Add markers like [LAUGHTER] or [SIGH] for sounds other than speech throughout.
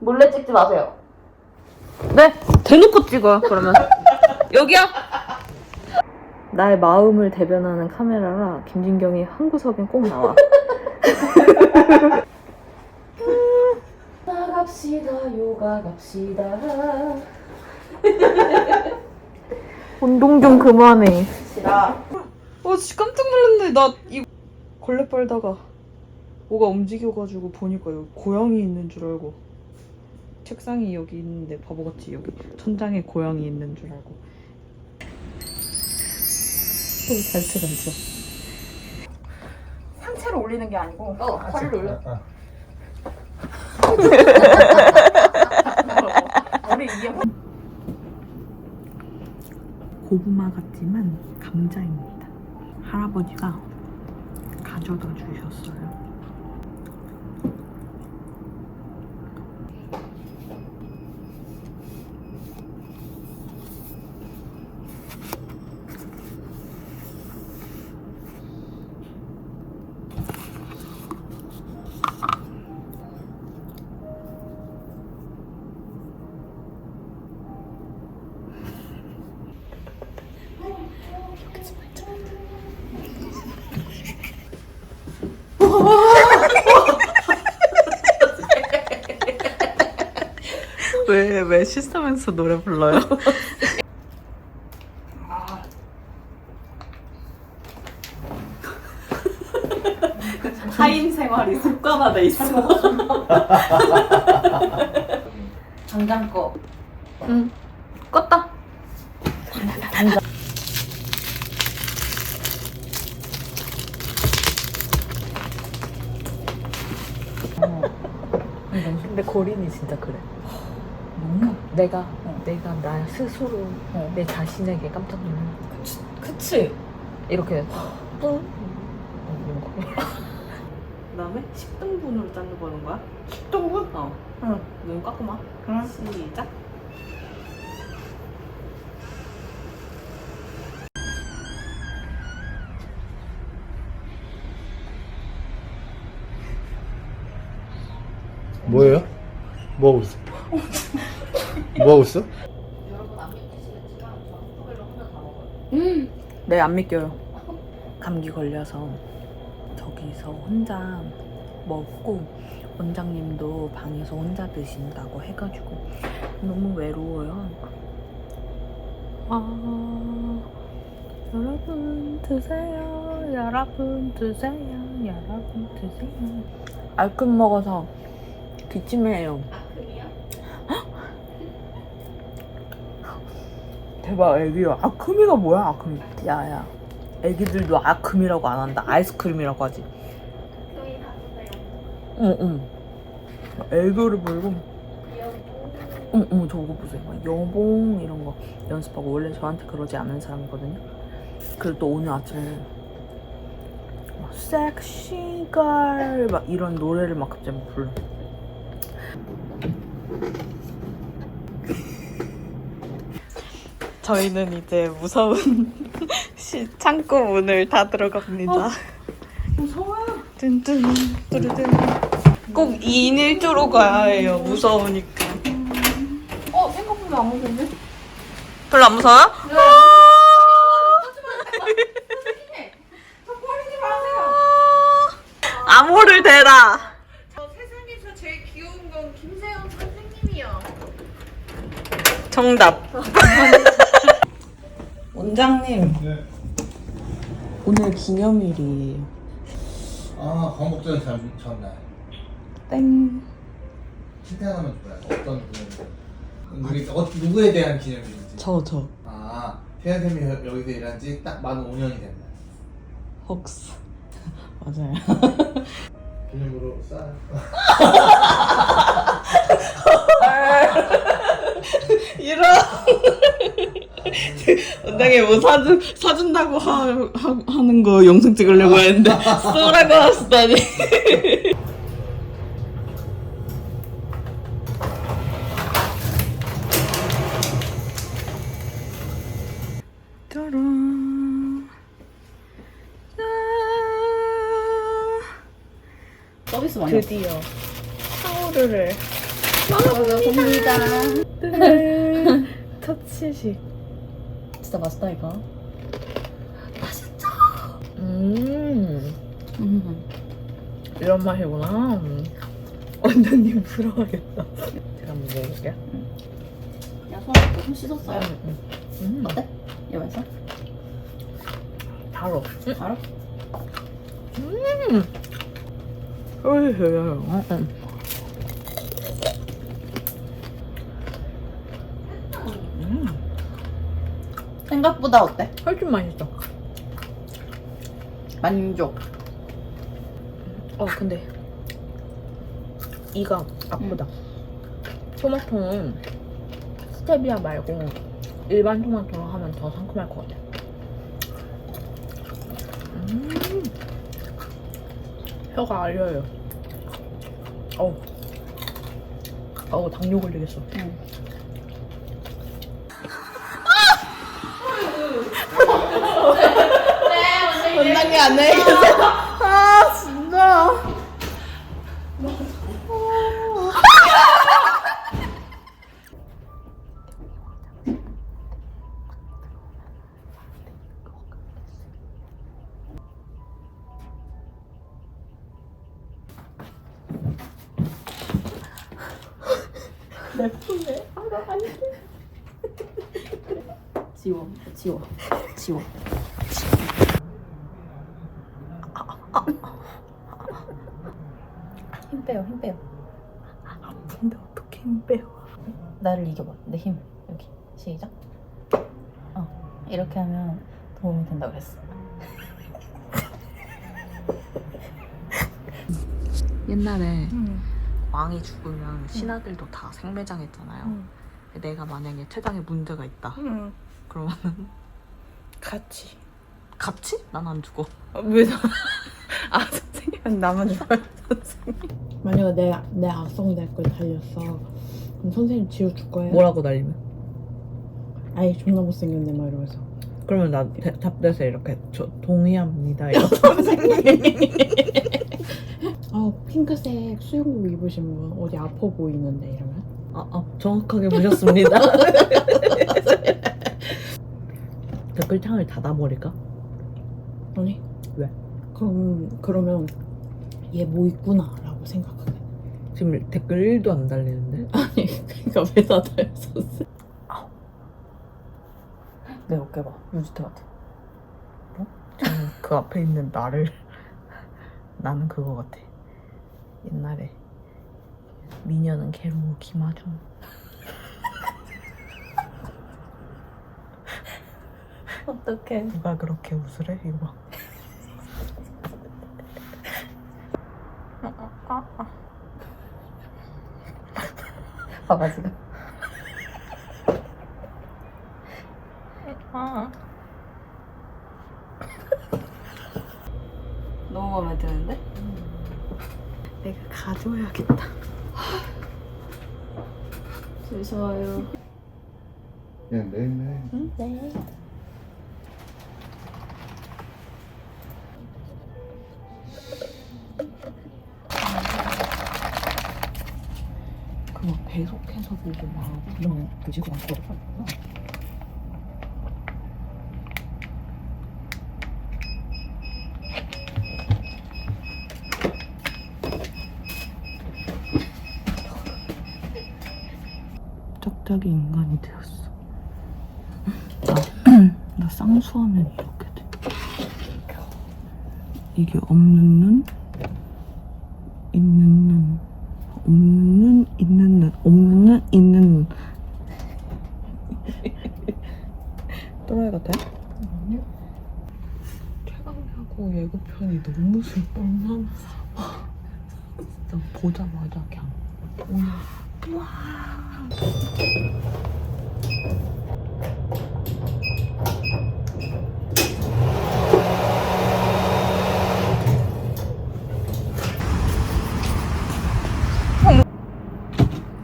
몰래 찍지 마세요. 네, 대놓고 찍어요, 그러면. [LAUGHS] 여기요? 나의 마음을 대변하는 카메라라 김진경이 한 구석엔 꼭 나와. [LAUGHS] 나갑시다, 요가 갑시다. [LAUGHS] 운동 좀 그만해. 싫어. 어, 진짜 깜짝 놀랐네. 나 이 걸레 빨다가 뭐가 움직여가지고 보니까 여기 고양이 있는 줄 알고. 책상이 여기 있는데 바보같이 여기 천장에 고양이 있는 줄 알고. 잘 쳐, 잘 쳐. 상체를 올리는 게 아니고 어, 허리를 올려. 머리 위에 고구마 같지만 감자입니다. 할아버지가 가져다 주셨어요. 왜, 왜 씻으면서 노래 불러요? [LAUGHS] 하인 생활이 습관화돼 있어. [LAUGHS] 당장 꺼. 응. 껐다. 근데 고린이 진짜 그래. 뭔가 내가 내가 나 스스로 내 자신에게 깜짝 놀라. 그치? 이렇게 뿡. 이런 거. 그다음에 10등분으로 자르 보는 거야? 10등분? 어. 응. 눈 깎고 마. 응. 시작. 뭐예요? 뭐 하고 있어? 뭐 하고 있어? 네, 안 믿겨요. 감기 걸려서 저기서 혼자 먹고 원장님도 방에서 혼자 드신다고 해가지고 너무 외로워요. 아, 여러분 드세요. 여러분 드세요. 여러분 드세요. 알끔 먹어서 기침해요. 대박. 애기야 아크미가 뭐야 아크미? 야야. 애기들도 아크미라고 안 한다. 아이스크림이라고 하지. 응응. 애교를 부리고. 응응 저거 보세요. 막 여봉 이런 거 연습하고 원래 저한테 그러지 않은 사람이거든요. 그리고 또 오늘 아침에 막 섹시걸 막 이런 노래를 막 갑자기 막 불러 저희는 이제 무서운 [LAUGHS] 시, 창고 문을 닫으러 갑니다. 무서워요. 뜬뜬 뚜르든. 꼭 2인 1조로 가야 해요. 무서우니까. 어, 생각보다 안 무서운데? 별로 안 무서워요? 암호를 대라. 세상에서 제일 귀여운 건 김세영 선생님이요. 정답. 원장님, 네. 오늘 기념일이에요. 아, 광복절 전, 전날. 땡. 힌트 하나만 줘봐요. 어떤 기념일? 우리 어, 누구에 대한 기념일인지. 저, 저. 아, 태연쌤이 여- 여기서 일한 지 딱 만 5년이 됐나. 헉스. 맞아요. 기념으로 싸. [LAUGHS] 이런. 원장님 뭐 사준 사준다고 하, 하, 하 는 거 영상 찍으려고 했는데 쏘라고 하시다니. 짜란. 짠. 서비스 많이 드디어 타오르를 먹어봅니다. 첫 시식. 진짜 맛있다 이거. 음, 음. 이런 맛이구나. 음. 원장님 부러워하겠다. 제가 한번 먹어볼게요. 야 손, 손 씻었어요. 음, 음. 어때? 이거 맛있어? 바로. 알아? 음. 어. 음, 생각보다 어때? 훨씬 맛있어. 만족. 어, 근데 이가 아프다. 토마토는 스테비아 말고 일반 토마토로 하면 더 상큼할 것 같아. 음, 혀가 알려요. 어우, 어우 당뇨 걸리겠어. 응. 원장님 안녕히 계세요. 아 진짜. 지워, 지워, 지워. 빼요, 힘 빼요. 아픈데 어떻게 힘 빼요? 나를 이겨봐. 내 힘. 여기. 시작. 어. 이렇게 하면 도움이 된다고 했어. [LAUGHS] 옛날에 음. 왕이 죽으면 신하들도 다 생매장했잖아요. 음. 내가 만약에 췌장에 문제가 있다. 응. 그러면 같이. 같이? 난 안 죽어. 왜 나? [LAUGHS] 아 선생님 나만 좋아해 선생님. 만약에 내, 내 악성 댓글 달렸어. 그럼 선생님 지워줄 거예요? 뭐라고 날리면? 아이 존나 못생겼네 막 이러면서. 그러면 나 대- 답돼서 이렇게 저 동의합니다. 이러 아 [LAUGHS] 핑크색 수영복 입으신 분 어디 아파 보이는데 이러면? 아, 아, 정확하게 보셨습니다. [LAUGHS] 댓글창을 닫아버릴까? 아니 왜? 그럼 그러면 얘 뭐 있구나라고 생각하게. 지금 댓글 1도 안 달리는데? [LAUGHS] 아니 그러니까 왜다 달렸었어? 내 어깨 봐. 유지태 같아. 저는 그 앞에 있는 나를 [LAUGHS] 나는 그거 같아. 옛날에 미녀는 괴로워 김하중. [LAUGHS] 어떡해. 누가 그렇게 웃으래? 이거 봐. [LAUGHS] 봐봐 지금. 너무 마음에 드는데? 내가 가져야겠다. 좋아요. 그냥 매일매일 네. 그거 배속해서 보고 막 이런 그지도 않거든. 짝짝이 인간이 되었어. 나, [CLEARS THROAT] 나 쌍수하면 이렇게 돼. 이게 없는 눈, 있는 눈. 없는 눈, 있는 눈, 없는 눈, 있는 눈. 또라이 같아요? 최강하고 예고편이 너무 슬퍼. 얼마나 진짜 보자마자 그냥 오늘 와.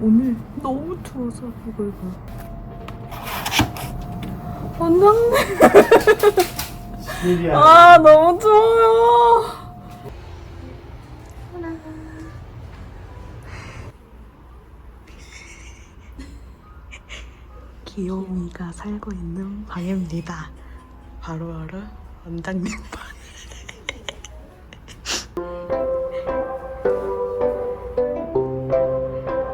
오늘 너무 추워서 이거 이거 원장님. 아, 너무 추워요. 귀요미가 살고 있는 방입니다. 바로바로 원장님 방.